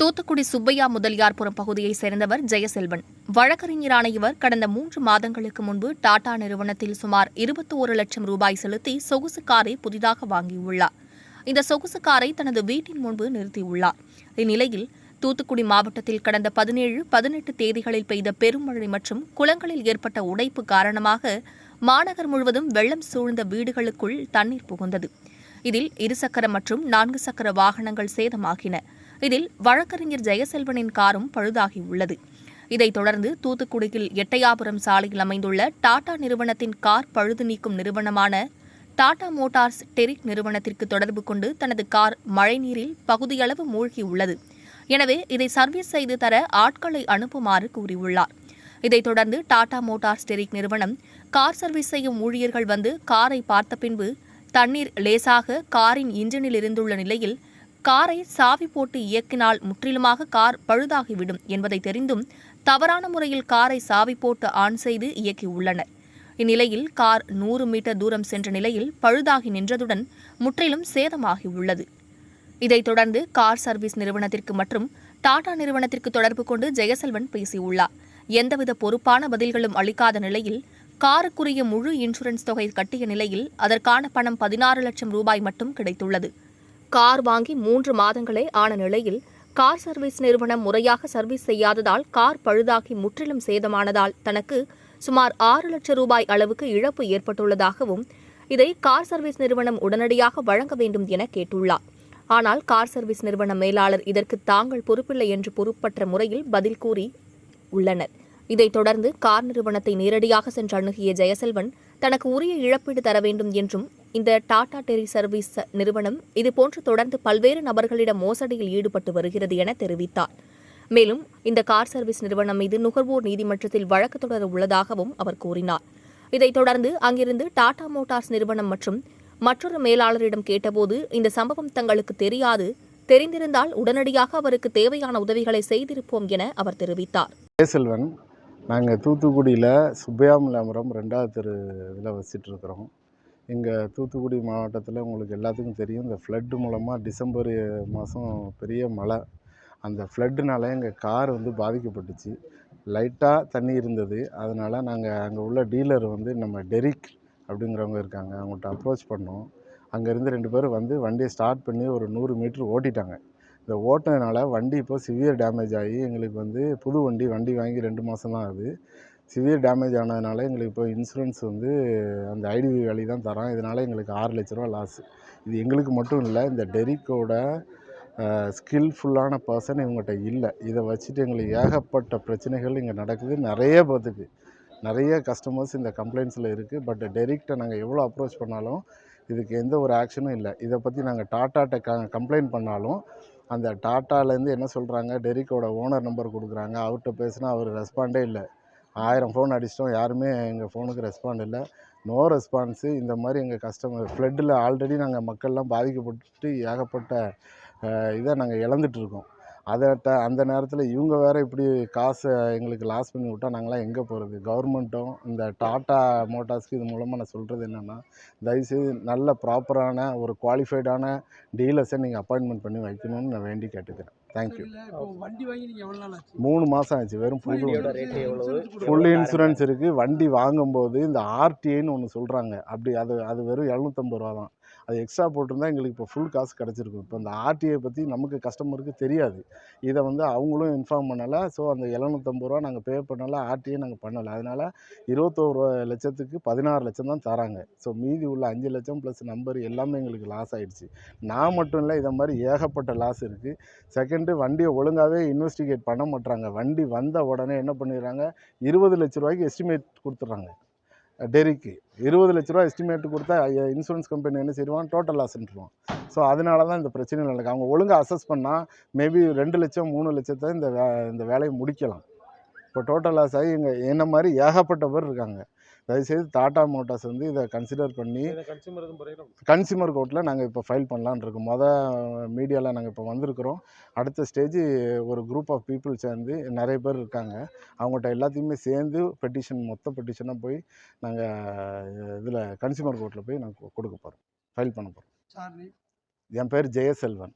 தூத்துக்குடி சுப்பையா முதலியார்புரம் பகுதியைச் சேர்ந்தவர் ஜெயசெல்வன். வழக்கறிஞரான இவர் கடந்த மூன்று மாதங்களுக்கு முன்பு டாடா நிறுவனத்தில் சுமார் இருபத்தி ஒரு லட்சம் ரூபாய் செலுத்தி சொகுசு காரை புதிதாக வாங்கியுள்ளார். இந்த சொகுசு காரை தனது வீட்டின் முன்பு நிறுத்தியுள்ளார். இந்நிலையில் தூத்துக்குடி மாவட்டத்தில் கடந்த பதினேழு பதினெட்டு தேதிகளில் பெய்த பெருமழை மற்றும் குளங்களில் ஏற்பட்ட உடைப்பு காரணமாக மாநகர் முழுவதும் வெள்ளம் சூழ்ந்த வீடுகளுக்குள் தண்ணீர் புகுந்தது. இதில் இருசக்கர மற்றும் நான்கு சக்கர வாகனங்கள் சேதமாகின. இதில் வழக்கறிஞர் ஜெயசெல்வனின் காரும் பழுதாகியுள்ளது. இதைத் தொடர்ந்து தூத்துக்குடியில் எட்டயாபுரம் சாலையில் அமைந்துள்ள டாடா நிறுவனத்தின் கார் பழுது நீக்கும் நிறுவனமான டாடா மோட்டார்ஸ் டெரிக் நிறுவனத்திற்கு தொடர்பு கொண்டு தனது கார் மழைநீரில் பகுதியளவு மூழ்கியுள்ளது. எனவே இதை சர்வீஸ் செய்து தர ஆட்களை அனுப்புமாறு கூறியுள்ளார். இதைத் தொடர்ந்து டாடா மோட்டார்ஸ் டெரிக் நிறுவனம் கார் சர்வீஸ் செய்யும் ஊழியர்கள் வந்து காரை பார்த்த பின்பு தண்ணீர் லேசாக காரின் இன்ஜினில் இருந்துள்ள நிலையில் காரை சாவி போட்டு இயக்கினால் முற்றிலுமாக கார் பழுதாகிவிடும் என்பதை தெரிந்தும் தவறான முறையில் காரை சாவி போட்டு ஆன் செய்து இயக்கியுள்ளனர். இந்நிலையில் கார் நூறு மீட்டர் தூரம் சென்ற நிலையில் பழுதாகி நின்றதுடன் முற்றிலும் சேதமாகியுள்ளது. இதைத் தொடர்ந்து கார் சர்வீஸ் நிறுவனத்திற்கு மற்றும் டாடா நிறுவனத்திற்கு தொடர்பு கொண்டு ஜெயசெல்வன் பேசியுள்ளார். எந்தவித பொறுப்பான பதில்களும் அளிக்காத நிலையில் காருக்குரிய முழு இன்சூரன்ஸ் தொகை கட்டிய நிலையில் அதற்கான பணம் பதினாறு லட்சம் ரூபாய் மட்டும் கிடைத்துள்ளது. கார் வாங்கி மூன்று மாதங்களே ஆன நிலையில் கார் சர்வீஸ் நிறுவனம் முறையாக சர்வீஸ் செய்யாததால் கார் பழுதாகி முற்றிலும் சேதமானதால் தனக்கு சுமார் ஆறு லட்சம் ரூபாய் அளவுக்கு இழப்பு ஏற்பட்டுள்ளதாகவும் இதை கார் சர்வீஸ் நிறுவனம் உடனடியாக வழங்க வேண்டும் என கேட்டுள்ளார். ஆனால் கார் சர்வீஸ் நிறுவன மேலாளர் இதற்கு தாங்கள் பொறுப்பில்லை என்று பொறுப்பற்ற முறையில் பதில் கூறி உள்ளனர். இதைத் தொடர்ந்து கார் நிறுவனத்தை நேரடியாக சென்று அணுகிய ஜெயசெல்வன் தனக்கு உரிய இழப்பீடு தர வேண்டும் என்றும் இந்த டாடா டெரி சர்வீஸ் நிறுவனம் இதுபோன்று தொடர்ந்து பல்வேறு நபர்களிடம் மோசடியில் ஈடுபட்டு வருகிறது என தெரிவித்தார். மேலும் இந்த கார் சர்வீஸ் நிறுவனம் மீது நுகர்வோர் நீதிமன்றத்தில் வழக்கு தொடர உள்ளதாகவும் அவர் கூறினார். இதைத் தொடர்ந்து அங்கிருந்து டாடா மோட்டார்ஸ் நிறுவனம் மற்றும் மற்றொரு மேலாளரிடம் கேட்டபோது இந்த சம்பவம் தங்களுக்கு தெரியாது தெரிந்திருந்தால் உடனடியாக அவருக்கு தேவையான உதவிகளை செய்திருப்போம் என அவர் தெரிவித்தார். செல்வன் நாங்கள் தூத்துக்குடியில் சுப்பையாமலாமரம் ரெண்டாவது தெரு இதில் வசிட்ருக்குறோம் இங்கே தூத்துக்குடி மாவட்டத்தில் உங்களுக்கு எல்லாத்துக்கும் தெரியும் இந்த ஃப்ளட்டு மூலமாக டிசம்பர் மாதம் பெரிய மழை. அந்த ஃப்ளட்டுனால எங்கள் கார் வந்து பாதிக்கப்பட்டுச்சு. லைட்டாக தண்ணி இருந்தது. அதனால் நாங்கள் அங்கே உள்ள டீலர் வந்து நம்ம டெரிக் அப்படிங்கிறவங்க இருக்காங்க அவங்கள்ட்ட அப்ரோச் பண்ணோம். அங்கேருந்து ரெண்டு பேரும் வந்து வண்டியை ஸ்டார்ட் பண்ணி ஒரு நூறு மீட்ரு ஓட்டிட்டாங்க. இந்த ஓட்டினதுனால வண்டி இப்போ சிவியர் டேமேஜ் ஆகி எங்களுக்கு வந்து புது வண்டி வண்டி வாங்கி ரெண்டு மாதம் தான் ஆகுது. சிவியர் டேமேஜ் ஆனதுனால எங்களுக்கு இப்போ இன்சூரன்ஸ் வந்து அந்த ஐடிவி வேலி தான் தரோம். இதனால் எங்களுக்கு ஆறு லட்ச ரூபா லாஸ் இது எங்களுக்கு மட்டும் இல்லை இந்த டெரிக்கோட ஸ்கில்ஃபுல்லான பர்சன் இவங்ககிட்ட இல்லை. இதை வச்சுட்டு எங்களுக்கு ஏகப்பட்ட பிரச்சனைகள் இங்கே நடக்குது. நிறைய பார்த்துக்கு நிறைய கஸ்டமர்ஸ் இந்த கம்ப்ளைண்ட்ஸில் இருக்குது பட் டெரிக்டை நாங்கள் எவ்வளோ அப்ரோச் பண்ணாலும் இதுக்கு எந்த ஒரு ஆக்ஷனும் இல்லை. இதை பற்றி நாங்கள் டாட்டாட்ட க கம்ப்ளைண்ட் பண்ணாலும் அந்த டாட்டாலேருந்து என்ன சொல்கிறாங்க டெரிக்கோட ஓனர் நம்பர் கொடுக்குறாங்க. அவர்கிட்ட பேசினா அவர் ரெஸ்பாண்டே இல்லை. ஆயிரம் ஃபோன் அடிச்சிட்டோம். யாருமே எங்கள் ஃபோனுக்கு ரெஸ்பாண்ட் இல்லை. நோ ரெஸ்பான்ஸு இந்த மாதிரி எங்கள் கஸ்டமர் ஃப்ளட்டில் ஆல்ரெடி நாங்கள் மக்கள்லாம் பாதிக்கப்பட்டு ஏகப்பட்ட இதை நாங்கள் இழந்துட்டுருக்கோம் அதை ட அந்த நேரத்தில் இவங்க வேறு இப்படி காசை எங்களுக்கு லாஸ் பண்ணி விட்டால் நாங்களாம் எங்கே போகிறது கவர்மெண்ட்டும் இந்த டாட்டா மோட்டார்ஸ்க்கு இது மூலமாக நான் சொல்கிறது என்னென்னா தயவுசெய்து நல்ல ப்ராப்பரான ஒரு குவாலிஃபைடான டீலர்ஸை நீங்கள் அப்பாயின்மெண்ட் பண்ணி வைக்கணும்னு நான் வேண்டி கேட்டுக்கிறேன். தேங்க்யூ வண்டி வாங்கி நீங்க எவ்வளவு நாள் ஆச்சு? மூணு மாதம் ஆச்சு. வெறும் ஃபுல் ஃபுல் இன்சூரன்ஸ் இருக்குது வண்டி வாங்கும்போது இந்த ஆர்டிஐன்னு ஒன்று சொல்கிறாங்க அப்படி அது அது வெறும் எழுநூற்றம்பது ரூபா தான் அது எக்ஸ்ட்ரா போட்டிருந்தா எங்களுக்கு இப்போ ஃபுல் காசு கிடச்சிருக்கும். இப்போ இந்த ஆர்டிஐ பற்றி நமக்கு கஸ்டமருக்கு தெரியாது. இதை வந்து அவங்களும் இன்ஃபார்ம் பண்ணலை. ஸோ அந்த எழுநூற்றம்பது ரூபா நாங்கள் பே பண்ணலை. ஆர்டிஐ நாங்கள் பண்ணலை. அதனால் இருபத்தோரு லட்சத்துக்கு பதினாறு லட்சம் தான் தராங்க. ஸோ மீதி உள்ள அஞ்சு லட்சம் ப்ளஸ் நம்பர் எல்லாமே எங்களுக்கு லாஸ் ஆகிடுச்சு நான் மட்டும் இல்லை இதை மாதிரி ஏகப்பட்ட லாஸ் இருக்குது செகண்டு வண்டியை ஒழுங்காகவே இன்வெஸ்டிகேட் பண்ண மாட்றாங்க. வண்டி வந்த உடனே என்ன பண்ணிடுறாங்க? இருபது லட்ச ரூபாய்க்கு எஸ்டிமேட் கொடுத்துட்றாங்க. டெரிக்கு. இருபது லட்ச ரூபா எஸ்டிமேட் கொடுத்தா இன்சூரன்ஸ் கம்பெனி என்ன செய்வான் டோட்டல் லாஸ்ன்ட்டுருவான் ஸோ அதனால தான் இந்த பிரச்சனை நடக்கும் அவங்க ஒழுங்காக அசஸ் பண்ணால் மேபி ரெண்டு லட்சம் மூணு லட்சத்தை இந்த வே இந்த வேலையை முடிக்கலாம். இப்போ டோட்டல் லாஸ் ஆகி இங்கே என்ன மாதிரி ஏகப்பட்ட பேர் இருக்காங்க. தயவுசெய்து டாடா மோட்டார்ஸ் வந்து இதை கன்சிடர் பண்ணி கன்சியூமர் கோர்ட்டில் நாங்கள் இப்போ ஃபைல் பண்ணலான்னு இருக்கோம். மொதல் மீடியாவில் நாங்கள் இப்போ வந்திருக்கிறோம். அடுத்த ஸ்டேஜ் ஒரு குரூப் ஆஃப் பீப்புள் சேர்ந்து நிறைய பேர் இருக்காங்க. அவங்கள்ட்ட எல்லாத்தையுமே சேர்ந்து பெட்டிஷன் மொத்த பெட்டிஷனாக போய் நாங்கள் இதில் கன்சியூமர் கோர்ட்டில் போய் நாங்கள் கொடுக்க போகிறோம் ஃபைல் பண்ண போகிறோம் என் பேர் ஜெயசெல்வன்.